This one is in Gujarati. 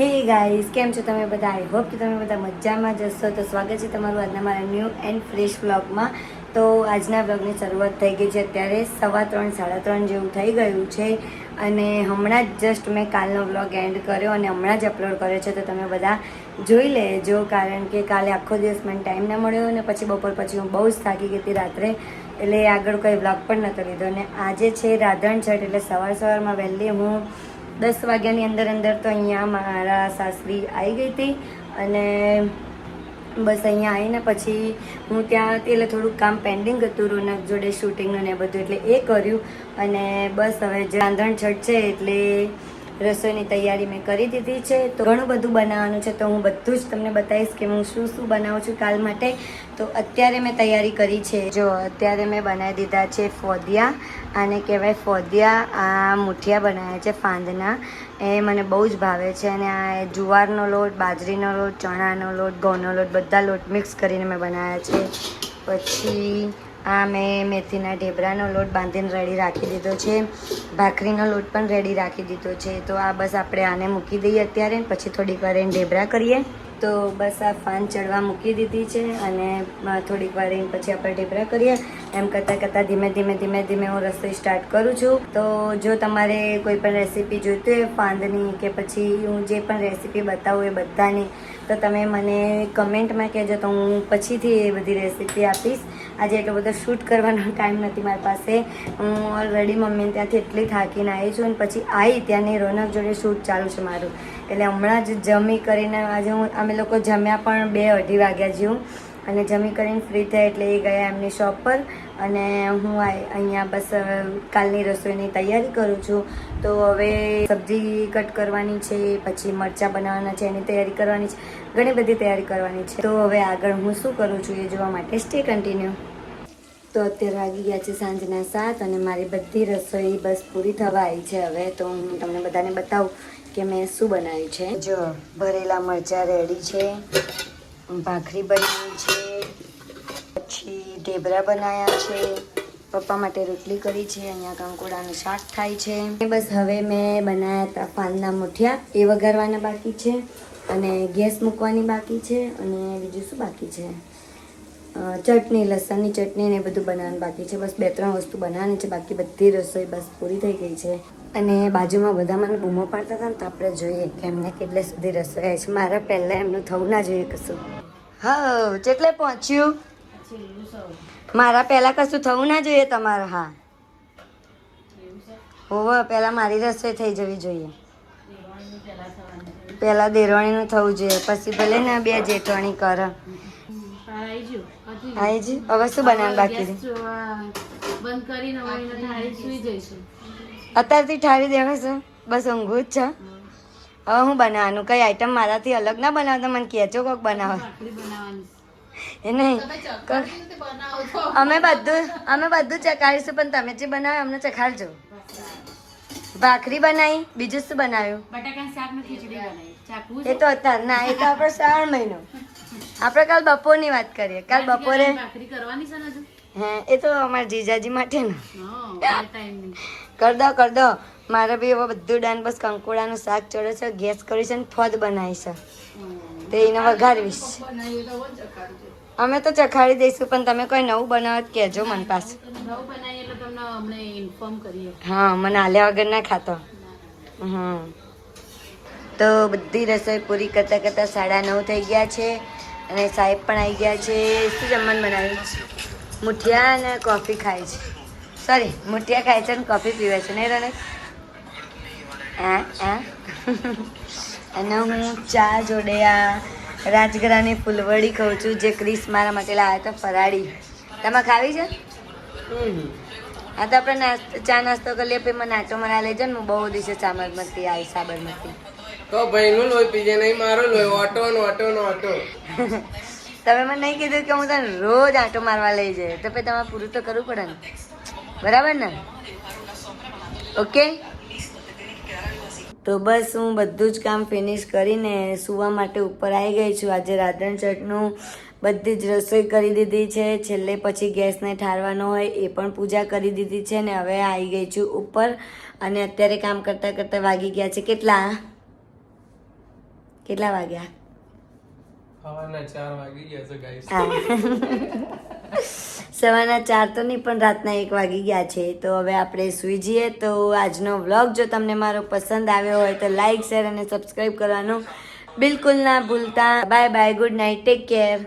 હે ગાઈઝ કેમ છો તમે બધા? આઈ હોપ કે તમે બધા મજામાં જશો તો સ્વાગત છે તમારું આજના મારા ન્યૂ એન્ડ ફ્રેશ બ્લોગમાં તો આજના બ્લોગની શરૂઆત થઈ ગઈ છે. અત્યારે સવા ત્રણ, સાડા ત્રણ જેવું થઈ ગયું છે. અને હમણાં જ જસ્ટ મેં કાલનો વ્લોગ એન્ડ કર્યો અને હમણાં જ અપલોડ કર્યો છે. તો તમે બધા જોઈ લેજો, કારણ કે કાલે આખો દિવસ મને ટાઈમ ના મળ્યો અને પછી બપોર પછી હું બહુ જ થાકી ગઈ હતી રાત્રે. એટલે આગળ કોઈ વ્લોગ પણ નહોતો લીધો. અને આજે છે રાધણ છઠ, એટલે સવાર સવારમાં વહેલી હું દસ વાગ્યાની અંદર અંદર તો અહીંયા મારા સાસરી આવી ગઈ હતી અને બસ અહીંયા આવીને પછી હું ત્યાં એટલે થોડુંક કામ પેન્ડિંગ હતું, રોનક જોડે શૂટિંગનું ને બધું એટલે એ કર્યું અને બસ હવે જે રાંધણ છઠ છે એટલે રસોઈની તૈયારી મેં કરી દીધી છે. તો ઘણું બધું બનાવવાનું છે. તો હું બધું જ તમને બતાવીશ કે હું શું શું બનાવું છું કાલ માટે. તો અત્યારે મેં તૈયારી કરી છે. જો, અત્યારે મેં બનાવી દીધા છે ફોદિયા. આને કહેવાય ફોદિયા. આ મુઠિયા બનાવ્યા છે ફાંદના. એ મને બહુ જ ભાવે છે. અને આ જુવારનો લોટ, બાજરીનો લોટ, ચણાનો લોટ, ઘઉંનો લોટ, બધા લોટ મિક્સ કરીને મેં બનાવ્યા છે. પછી આ મેં મેથીના ઢેબરાનો લોટ બાંધીને રેડી રાખી દીધો છે. ભાખરીનો લોટ પણ રેડી રાખી દીધો છે. તો આ બસ આપણે આને મૂકી દઈએ અત્યારે, પછી થોડીક વાર એને ઢેબરા કરીએ. તો બસ આ ફાન ચડવા મૂકી દીધી છે અને થોડીક વાર એમ પછી આપણે ઢીબરા કરીએ. એમ કરતાં કરતાં ધીમે ધીમે ધીમે ધીમે હું રસોઈ સ્ટાર્ટ કરું છું. તો જો તમારે કોઈ પણ રેસીપી જોઈતી હોય, ફાંદની કે પછી હું જે પણ રેસીપી બતાવું એ બધાની, તો તમે મને કમેન્ટમાં કહેજો તો હું પછીથી એ બધી રેસીપી આપીશ. આજે એટલો બધો શૂટ કરવાનો ટાઈમ નથી મારી પાસે. હું ઓલરેડી મમ્મી ત્યાંથી એટલી થાકીને આવી છું અને પછી આવી ત્યાંની રોનક જોડે શૂટ ચાલુ છે મારું. એટલે હમણાં જ જમી કરીને આજે હું અમે લોકો જમ્યા પણ બે અઢી વાગ્યા જેવું. અને જમી કરીને ફ્રી થયા એટલે એ ગયા એમની શોપ પર. અને હું અહીંયા બસ કાલની રસોઈની તૈયારી કરું છું. તો હવે સબ્જી કટ કરવાની છે, પછી મરચાં બનાવવાના છે, એની તૈયારી કરવાની છે. ઘણી બધી તૈયારી કરવાની છે. તો હવે આગળ હું શું કરું છું એ જોવા માટે. સ્ટે કન્ટિન્યુ તો અત્યારે વાગી ગયા છે સાંજના સાત અને મારી બધી રસોઈ બસ પૂરી થવા આવી છે હવે. તો હું તમને બધાને બતાવું. કે મેં શું બનાવ્યું છે? જો, ભરેલા મરચાં રેડી છે, ભાખરી બનાવી છે, પછી ઢેબરા બનાવ્યા છે. પપ્પા માટે રોટલી કરી છે, અહીંયા કંકોડાનું શાક થાય છે. બસ હવે મેં બનાવ્યા હતા પાનના મુઠિયા, એ વઘારવાના બાકી છે, અને ગેસ મૂકવાની બાકી છે, અને બીજું શું બાકી છે? ચટણી, લસણની ચટણી ને બધું બનાવવાનું બાકી છે. બસ બે ત્રણ વસ્તુ બનાવવાની છે. બાકી બધી રસોઈ બસ પૂરી થઈ ગઈ છે. અને બાજુમાં બધા મને બૂમો પાડતા હતા ને તો આપણે જોઈએ કે એમને કેટલે સુધી રસોઈ આવી છે. મારા પહેલાં એમનું થવું ના જોઈએ કશું. હા કેટલે પહોંચ્યું? મારા પહેલાં કશું થવું ના જોઈએ તમારે, હા. હોવે પહેલાં મારી રસોઈ થઈ જવી જોઈએ. પહેલાં દેરવાણીનું થવું જોઈએ. પછી ભલે ને બે જેઠવાણી કરે. આઈ જી હવે શું બનાવવાનું બાકી છે? બંધ કરીને હવે ઠારી સુઈ જઈશું અત્યારથી ઠારી દેવા છે બસ ઊંઘું જ છે. હવે હું બનાવવાનું? કઈ આઈટમ મારાથી અલગ ના બનાવતા? મને કહેજો કોક બનાવો. એ નહીં. અમે બધું અમે બધું ચખાડીશું પણ તમે જે બનાવે અમને ચખાડજો. ભાખરી બનાવી બીજું શું બનાવ્યું? બટાકાની શાક ખીચડી બનાવી. એ તો અત્યાર ના એ તો આપણે શ્રાવણ મહિનો. આપણે કાલ બપોરની વાત કરીએ. કાલ બપોરે કરવાની છે ને હે એ તો અમારા જીજાજી માટે ને. કર દો કર દો. મારે બી હવે બધું ડાન બસ કંકોડાનું શાક ચડે છે ગેસ કરી છે ને ફોદ બનાવી છે. તે એને વઘારવીશ અમે તો ચખાડી દઈશું પણ તમે કોઈ નવું બનાવો તો કહેજો મને કરીએ. હા મને આલ્યા વગર ના ખાતો. હમ. તો બધી રસોઈ પૂરી કરતાં કરતાં સાડા નવ થઈ ગયા છે. અને સાહેબ પણ આવી ગયા છે શું જમવાનું બનાવ્યું? મુઠિયા અને કોફી ખાય છે. સોરી મુઠિયા ખાય છે અને કોફી પીવે છે નહીં રણે હા અને હું ચા જોડે આ રાજગરાની ફૂલવડી ખાઉં છું જે ક્રિસ મારા માટે લાવે હતો ફરાળી. તમે ખાવી છે? હા તો આપણે નાસ્તો ચા નાસ્તો કરી લઈએ પછી મને આટો મરા લઈ જાઓ ને હું બહુ દિવસે સાબરમતી આવી સાબરમતી. તો ભાઈનું લોહી પીજે નહીં, મારો લોહી ઓટો નો ઓટો. નો ઓટો તમે મને નહીં કીધું કે હું તને રોજ આંટો મારવા લઈ જાય, તો પછી તમારે પૂરું તો કરવું પડે ને. બરાબર ને? ઓકે? તો બસ હું બધું જ કામ ફિનિશ કરીને સુવા માટે ઉપર આવી ગઈ છું. આજે રાધણ ચટનું બધી જ રસોઈ કરી દીધી છે. છેલ્લે પછી ગેસને ઠારવાનો હોય એ પણ પૂજા કરી દીધી છે ને હવે આવી ગઈ છું ઉપર. અને અત્યારે કામ કરતાં કરતાં વાગી ગયા છે કેટલા? કેટલા વાગ્યા? સવારના ચાર વાગી ગયા છે ગાઈસ હા. સવારના ચાર તો નહીં પણ રાતના એક વાગી ગયા છે. તો હવે આપણે સૂઈ જઈએ. તો આજનો વ્લોગ જો તમને મારો પસંદ આવ્યો હોય તો લાઈક શેર અને સબસ્ક્રાઈબ કરવાનું બિલકુલ ના ભૂલતા. Bye bye good night take care